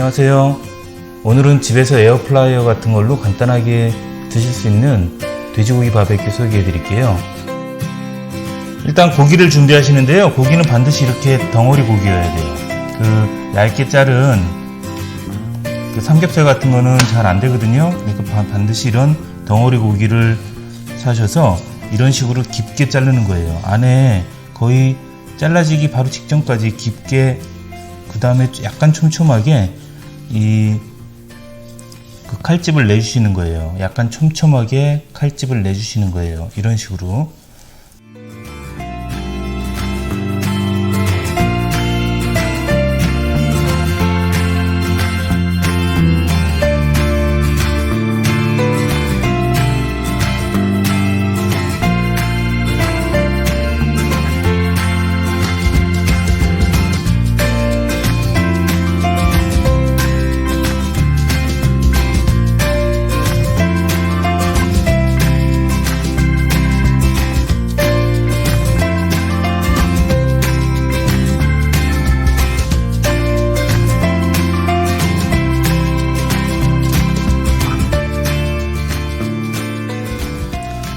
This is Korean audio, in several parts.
안녕하세요. 오늘은 집에서 에어프라이어 같은 걸로 간단하게 드실 수 있는 돼지고기 바베큐 소개해 드릴게요. 일단 고기를 준비하시는데요. 고기는 반드시 이렇게 덩어리 고기여야 돼요. 그 얇게 자른 그 삼겹살 같은 거는 잘 안 되거든요. 그러니까 바- 반드시 이런 덩어리 고기를 사셔서 이런 식으로 깊게 자르는 거예요. 안에 거의 잘라지기 바로 직전까지 깊게 그 다음에 약간 촘촘하게 이 그 칼집을 내주시는 거예요. 약간 촘촘하게 칼집을 내주시는 거예요. 이런 식으로.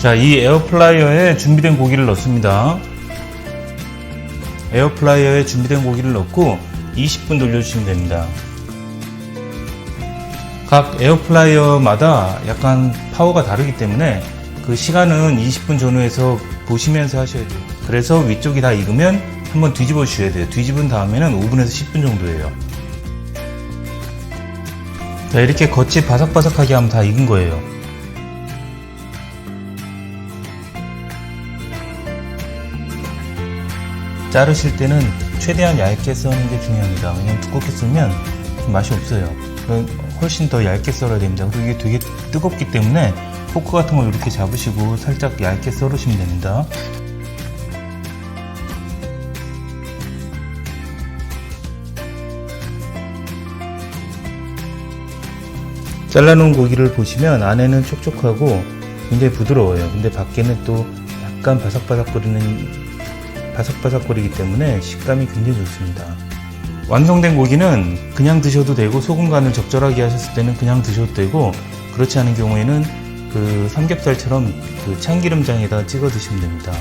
자, 이 에어플라이어에 준비된 고기를 넣습니다. 에어플라이어에 준비된 고기를 넣고 20분 돌려주시면 됩니다. 각 에어플라이어마다 약간 파워가 다르기 때문에 그 시간은 20분 전후에서 보시면서 하셔야 돼요. 그래서 위쪽이 다 익으면 한번 뒤집어 주셔야 돼요. 뒤집은 다음에는 5분에서 10분 정도예요. 자, 이렇게 겉이 바삭바삭하게 하면 다 익은 거예요. 자르실 때는 최대한 얇게 써는 게 중요합니다. 왜냐면 두껍게 좀 맛이 없어요. 훨씬 더 얇게 썰어야 됩니다. 그리고 이게 되게 뜨겁기 때문에 포크 같은 걸 이렇게 잡으시고 살짝 얇게 썰으시면 됩니다. 잘라놓은 고기를 보시면 안에는 촉촉하고 굉장히 부드러워요. 근데 밖에는 또 약간 바삭바삭거리는 바삭바삭거리기 때문에 식감이 굉장히 좋습니다. 완성된 고기는 그냥 드셔도 되고 소금 간을 적절하게 하셨을 때는 그냥 드셔도 되고 그렇지 않은 경우에는 그 삼겹살처럼 그 참기름장에다 찍어 드시면 됩니다.